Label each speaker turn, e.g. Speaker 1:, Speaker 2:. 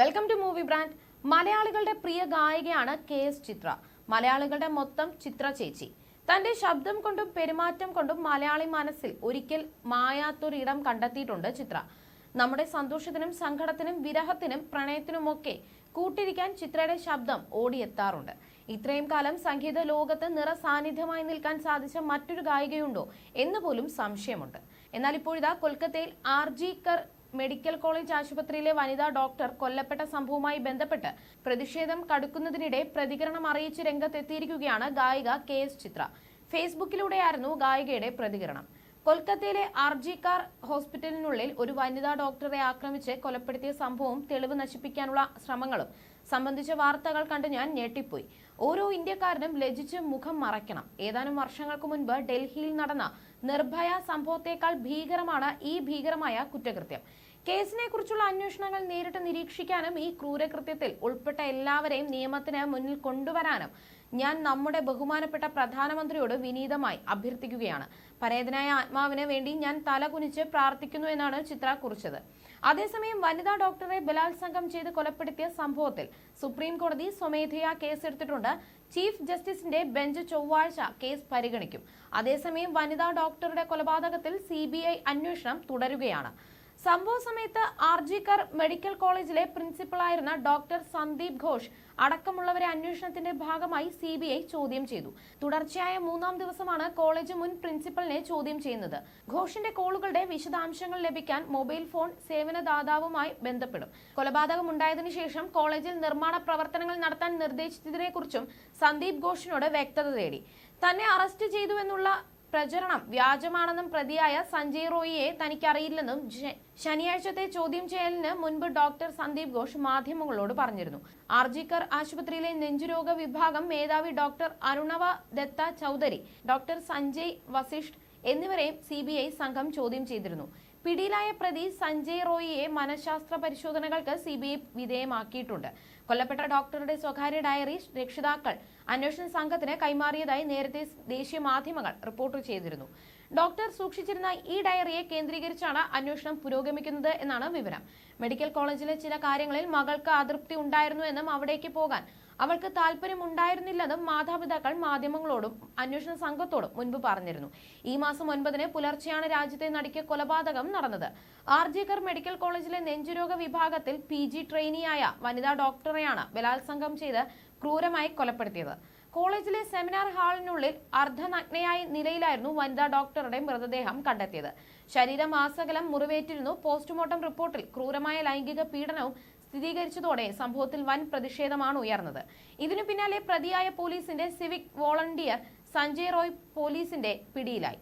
Speaker 1: Welcome to movie brand മലയാളികളുടെ പ്രിയ ഗായികയാണ് K S ചിത്ര. മലയാളികളുടെ മൊത്തം ചിത്ര ചേച്ചി. തന്റെ ശബ്ദം കൊണ്ടും പെരുമാറ്റം കൊണ്ടും മലയാളി മനസ്സിൽ ഒരിക്കൽ മായാത്തൊരിടം കണ്ടെത്തിയിട്ടുണ്ട് ചിത്ര. നമ്മുടെ സന്തോഷത്തിനും സങ്കടത്തിനും വിരഹത്തിനും പ്രണയത്തിനുമൊക്കെ കൂട്ടിരിക്കാൻ ചിത്രയുടെ ശബ്ദം ഓടിയെത്താറുണ്ട്. ഇത്രയും കാലം സംഗീത ലോകത്ത് നിറസാന്നിധ്യമായി നിൽക്കാൻ സാധിച്ച മറ്റൊരു ഗായികയുണ്ടോ എന്ന് പോലും സംശയമുണ്ട്. എന്നാൽ ഇപ്പോഴിതാ കൊൽക്കത്തയിൽ R G Kar medical college ആശുപത്രിയിലെ വനിതാ ഡോക്ടർ കൊല്ലപ്പെട്ട സംഭവവുമായി ബന്ധപ്പെട്ട് പ്രതിഷേധം കടുക്കുന്നതിനിടെ പ്രതികരണം അറിയിച്ച് രംഗത്തെത്തിയിരിക്കുകയാണ് ഗായിക കെ എസ് ചിത്ര. ഫേസ്ബുക്കിലൂടെയായിരുന്നു ഗായികയുടെ പ്രതികരണം. കൊൽക്കത്തയിലെ ആർജിക്കാർ ഹോസ്പിറ്റലിനുള്ളിൽ ഒരു വനിതാ ഡോക്ടറെ ആക്രമിച്ച് കൊലപ്പെടുത്തിയ സംഭവം തെളിവ് നശിപ്പിക്കാനുള്ള ശ്രമങ്ങളും സംബന്ധിച്ച വാർത്തകൾ കണ്ട് ഞാൻ ഞെട്ടിപ്പോയി. ഓരോ ഇന്ത്യക്കാരനും ലജിച്ച് മുഖം മറയ്ക്കണം. ഏതാനും വർഷങ്ങൾക്ക് മുൻപ് ഡൽഹിയിൽ നടന്ന നിർഭയ സംഭവത്തെക്കാൾ ഭീകരമാണ് ഈ ഭീകരമായ കുറ്റകൃത്യം. കേസിനെ കുറിച്ചുള്ള അന്വേഷണങ്ങൾ നേരിട്ട് നിരീക്ഷിക്കാനും ഈ ക്രൂരകൃത്യത്തിൽ ഉൾപ്പെട്ട എല്ലാവരെയും നിയമത്തിന് മുന്നിൽ കൊണ്ടുവരാനും ഞാൻ നമ്മുടെ ബഹുമാനപ്പെട്ട പ്രധാനമന്ത്രിയോട് വിനീതമായി അഭ്യർത്ഥിക്കുകയാണ്. പരേതനായ ആത്മാവിന് വേണ്ടി ഞാൻ തല കുനിച്ച് പ്രാർത്ഥിക്കുന്നു എന്നാണ് ചിത്ര കുറിച്ചത്. അതേസമയം വനിതാ ഡോക്ടറെ ബലാത്സംഗം ചെയ്ത് കൊലപ്പെടുത്തിയ സംഭവത്തിൽ സുപ്രീം കോടതി സ്വമേധയാ കേസെടുത്തിട്ടുണ്ട്. ചീഫ് ജസ്റ്റിസിന്റെ ബെഞ്ച് ചൊവ്വാഴ്ച കേസ് പരിഗണിക്കും. അതേസമയം വനിതാ ഡോക്ടറുടെ കൊലപാതകത്തിൽ സി അന്വേഷണം തുടരുകയാണ്. സംഭവ സമയത്ത് ആർജിക്കർ മെഡിക്കൽ കോളേജിലെ പ്രിൻസിപ്പളായിരുന്ന ഡോക്ടർ സന്ദീപ് ഘോഷ് അടക്കമുള്ളവരെ അന്വേഷണത്തിന്റെ ഭാഗമായി സി ബി ഐ ചോദ്യം ചെയ്തു. തുടർച്ചയായ മൂന്നാം ദിവസമാണ് കോളേജ് മുൻ പ്രിൻസിപ്പലിനെ ചോദ്യം ചെയ്യുന്നത്. ഘോഷിന്റെ കോളുകളുടെ വിശദാംശങ്ങൾ ലഭിക്കാൻ മൊബൈൽ ഫോൺ സേവനദാതാവുമായി ബന്ധപ്പെടും. കൊലപാതകം ഉണ്ടായതിനു ശേഷം കോളേജിൽ നിർമ്മാണ പ്രവർത്തനങ്ങൾ നടത്താൻ നിർദ്ദേശിച്ചതിനെക്കുറിച്ചും സന്ദീപ് ഘോഷിനോട് വ്യക്തത തേടി. തന്നെ അറസ്റ്റ് ചെയ്തു എന്നുള്ള പ്രചരണം വ്യാജമാണെന്നും പ്രതിയായ സഞ്ജയ് റോയിയെ തനിക്കറിയില്ലെന്നും ശനിയാഴ്ചത്തെ ചോദ്യം ചെയ്യലിന് മുൻപ് ഡോക്ടർ സന്ദീപ് ഘോഷ് മാധ്യമങ്ങളോട് പറഞ്ഞിരുന്നു. ആർജിക്കർ ആശുപത്രിയിലെ നെഞ്ചുരോഗ വിഭാഗം മേധാവി ഡോക്ടർ അരുണവ ദത്ത ചൌധരി ഡോക്ടർ സഞ്ജയ് വസിഷ്ഠ് എന്നിവരെയും സി ബി ഐ സംഘം ചോദ്യം ചെയ്തിരുന്നു. പിടിയിലായ പ്രതി സഞ്ജയ് റോയിയെ മനഃശാസ്ത്ര പരിശോധനകൾക്ക് സി ബി ഐ വിധേയമാക്കിയിട്ടുണ്ട്. കൊല്ലപ്പെട്ട ഡോക്ടറുടെ സ്വകാര്യ ഡയറി രക്ഷിതാക്കൾ അന്വേഷണ സംഘത്തിന് കൈമാറിയതായി നേരത്തെ ദേശീയ മാധ്യമങ്ങൾ റിപ്പോർട്ട് ചെയ്തിരുന്നു. ഡോക്ടർ സൂക്ഷിച്ചിരുന്ന ഈ ഡയറിയെ കേന്ദ്രീകരിച്ചാണ് അന്വേഷണം പുരോഗമിക്കുന്നത് എന്നാണ് വിവരം. മെഡിക്കൽ കോളേജിലെ ചില കാര്യങ്ങളിൽ മകൾക്ക് അതൃപ്തി ഉണ്ടായിരുന്നു എന്നും അവിടേക്ക് പോകാൻ അവൾക്ക് താല്പര്യമുണ്ടായിരുന്നില്ലെന്നും മാതാപിതാക്കൾ മാധ്യമങ്ങളോടും അന്വേഷണ സംഘത്തോടും മുൻപ് പറഞ്ഞിരുന്നു. ഈ മാസം ഒൻപതിന് പുലർച്ചെയാണ് രാജ്യത്തെ നടിക്ക് കൊലപാതകം നടന്നത്. ആർജിക്കർ മെഡിക്കൽ കോളേജിലെ നെഞ്ചുരോഗ വിഭാഗത്തിൽ പി ജി ട്രെയിനിയായ വനിതാ ഡോക്ടറെയാണ് ബലാത്സംഗം ചെയ്ത് ക്രൂരമായി കൊലപ്പെടുത്തിയത്. കോളേജിലെ സെമിനാർ ഹാളിനുള്ളിൽ അർദ്ധനഗ്നയായ നിലയിലായിരുന്നു വനിതാ ഡോക്ടറുടെ മൃതദേഹം കണ്ടെത്തിയത്. ശരീരം ആസകലം മുറിവേറ്റിരുന്നു. പോസ്റ്റ്മോർട്ടം റിപ്പോർട്ടിൽ ക്രൂരമായ ലൈംഗിക പീഡനവും സ്ഥിരീകരിച്ചതോടെ സംഭവത്തിൽ വൻ പ്രതിഷേധമാണ് ഉയർന്നത്. ഇതിനു പിന്നാലെ പ്രതിയായ പോലീസിന്റെ സിവിക് വോളണ്ടിയർ സഞ്ജയ് റോയ് പോലീസിന്റെ പിടിയിലായി.